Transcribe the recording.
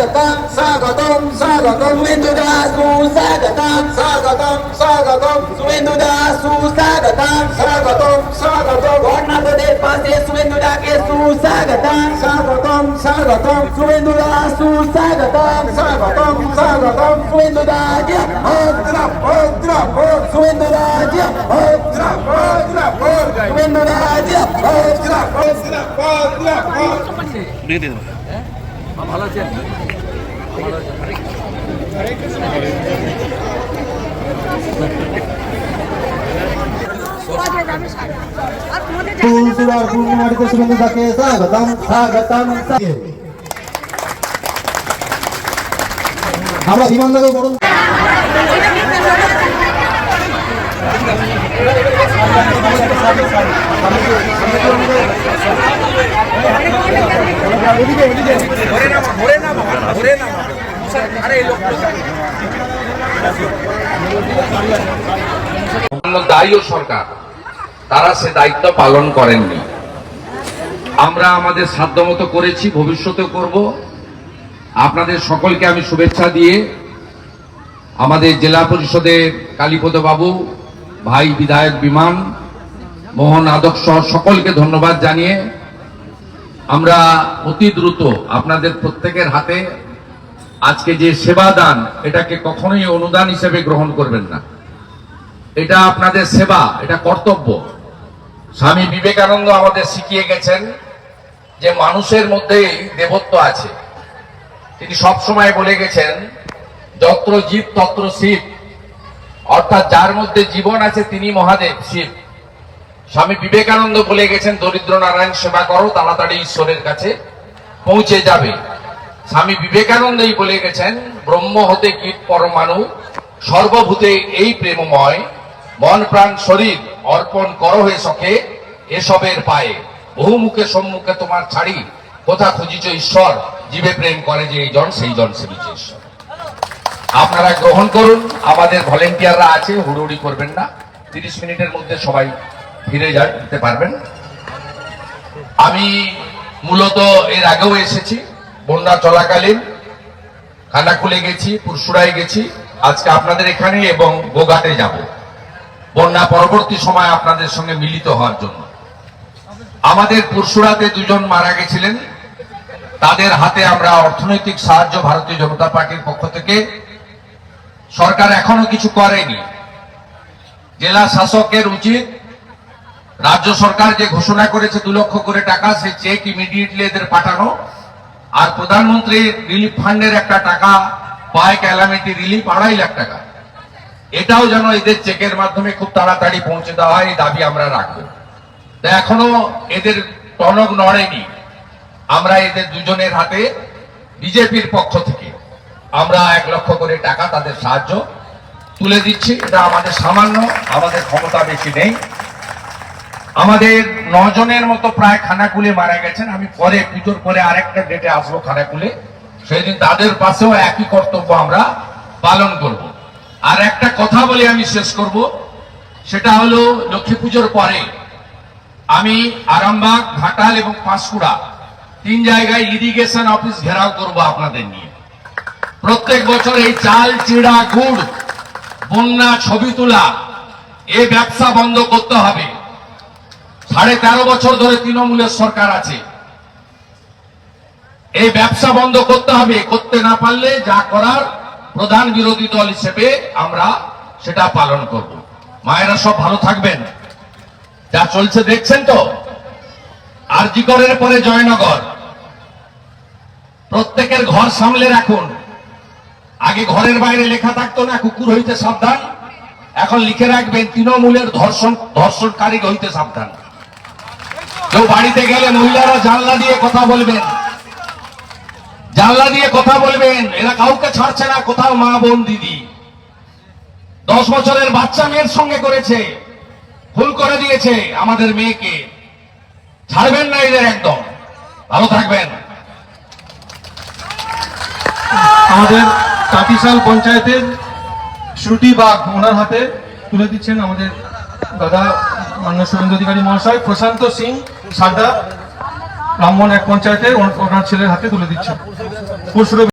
Sagatam, Sagatam, Sagatam, Windu Dasu, Sagatam, Sagatam, Sagatam, Windu Dasu, Sagatan, Windudasu, Sagatan, Sagatan, Sagatan, Gornatade pase Swindudake su Sagatan, Sagatan, Sagatan, Swindudasu, Sagatan, Sagatan, Sagatan, Swindudadia, Odra, Odra, Odra, Swindudadia, Odra, Odra, Odra, Swindudadia, Odra, Odra, Odra, Odra. আর তোমাদের ফুলসুরার পূর্ণিমাটিতে আমরা বিমানদাকে অন্য দায়ীও সরকার। তারা সে দায়িত্ব পালন করেননি। আমরা আমাদের সাধ্যমতো করেছি, ভবিষ্যতেও করব। আপনাদের সকলকে আমি শুভেচ্ছা দিয়ে আমাদের জেলা পরিষদের কালীপদ বাবু ভাই বিধায়ক বিমান, মোহন আদক সহ সকলকে ধন্যবাদ জানিয়ে আমরা অতি দ্রুত আপনাদের প্রত্যেকের হাতে আজকে যে সেবা দান এটাকে কখনোই অনুদান হিসেবে গ্রহণ করবেন না। এটা আপনাদের সেবা, এটা কর্তব্য। স্বামী বিবেকানন্দ আমাদের শিখিয়ে গেছেন যে মানুষের মধ্যেই দেবত্ব আছে। তিনি সব সময় বলে গেছেন, যত্র জীব তত্র শিব। অর্থাৎ যার মধ্যে জীবন আছে তিনি মহাদেব, শিব। স্বামী বিবেকানন্দ বলে গেছেন, দরিদ্র নারায়ণ, সেবা করো, তাড়াতাড়ি ঈশ্বরের কাছে পৌঁছে যাবে। স্বামী বিবেকানন্দই বলে গেছেন, ব্রহ্ম হতে কীট পরমাণু, সর্বভূতে এই প্রেমময়, মন প্রাণ শরীর অর্পণ করো হে সখে। এসবের পায়ে বহুমুখে সম্মুখে তোমার ছাড়ি কোথা খুঁজিছ ঈশ্বর? জীবে প্রেম করে যে এই জন সেই জন সেবিছে ঈশ্বর। আপনারা গ্রহণ করুন, আমাদের ভলেন্টিয়াররা আছে হুড়ুড়ি করবেন না। তিরিশ মিনিটের মধ্যে সবাই ফিরে যেতে পারবেন। আমি মূলত এর আগেও এসেছি, বন্যা চলাকালীন। খানাকুলে গেছি পুরসুরায় গেছি। আজকে আপনাদের এখানে এবং গোঘাটে যাব। বন্যা পরবর্তী সময় আপনাদের সঙ্গে মিলিত হওয়ার জন্য। আমাদের পুরসুরাতে দুজন মারা গেছিলেন। তাদের হাতে আমরা অর্থনৈতিক সাহায্য ভারতীয় জনতা পার্টির পক্ষ থেকে। সরকার এখনও কিছু করেনি। জেলা শাসকের উচিত রাজ্য সরকার যে ঘোষণা করেছে দু লক্ষ করে টাকা, সেই চেক ইমিডিয়েটলি এদের পাঠানো। আর প্রধানমন্ত্রী রিলিফ ফান্ডের একটা টাকা, পায় ক্যালামিটি রিলিফ আড়াই লাখ টাকা। এটাও যেন এদের চেকের মাধ্যমে খুব তাড়াতাড়ি পৌঁছে দেওয়া হয়, এই দাবি আমরা রাখব। এখনও এদের টনক নড়েনি। আমরা এদের দুজনের হাতে বিজেপির পক্ষ থেকে আমরা এক লক্ষ করে টাকা তাদের সাহায্য তুলে দিচ্ছি। এটা আমাদের সামান্য, আমাদের ক্ষমতা বেশি নেই। আমাদের নজনের মতো প্রায় খানাকুলে মারা গেছেন। আমি পরে, পুজোর পরে আরেকটা ডেটে আসব খানাকুলে। সেদিন তাদের পাশেও একই কর্তব্য আমরা পালন করব। আর একটা কথা বলে আমি শেষ করব। সেটা হলো লক্ষ্মী পুজোর পরে আমি আরামবাগ, ঘাটাল এবং পাঁশকুড়া তিন জায়গায় ইরিগেশন অফিস ঘেরাও করব আপনাদের নিয়ে। প্রত্যেক বছর এই চাল, চিড়া, গুড়, বন্যা, ছবি তোলা, এ ব্যবসা বন্ধ করতে হবে। সাড়ে তেরো বছর ধরে তৃণমূলের সরকার আছে। এই ব্যবসা বন্ধ করতে হবে, করতে না পারলে যা করার প্রধান বিরোধী দল হিসেবে আমরা সেটা পালন করব। মায়েরা সব ভালো থাকবেন। যা চলছে দেখছেন তো? আরজিকরের পরে জয়নগর। প্রত্যেকের ঘর সামলে রাখুন। আগে ঘরের বাইরে লেখা থাকতো না, কুকুর হইতে সাবধান। এখন লিখে রাখবেন, তৃণমূলের ধর্ষণ ধর্ষণকারী হইতে সাবধান। কেউ বাড়িতে গেলে মহিলারা জানলা দিয়ে কথা বলবেন। জানলা দিয়ে কথা বলবেন। এরা কাউকে ছাড়ছে না, কোথাও মা, বোন, দিদি। দশ বছরের বাচ্চা মেয়ের সঙ্গে করেছে। ভুল করে দিয়েছে আমাদের মেয়েকে। ছাড়বেন না এদের একদম। ভালো থাকবেন। আমাদের কাটিশাল পঞ্চায়েতের শ্রুটি বাঘ ওনার হাতে তুলে দিচ্ছেন আমাদের দাদা মাননীয় শুভেন্দু অধিকারী মহাশয়, প্রশান্ত সিং, সাদা, ব্রাহ্মণ এক পঞ্চায়েতের ওনার ছেলের হাতে তুলে দিচ্ছেন।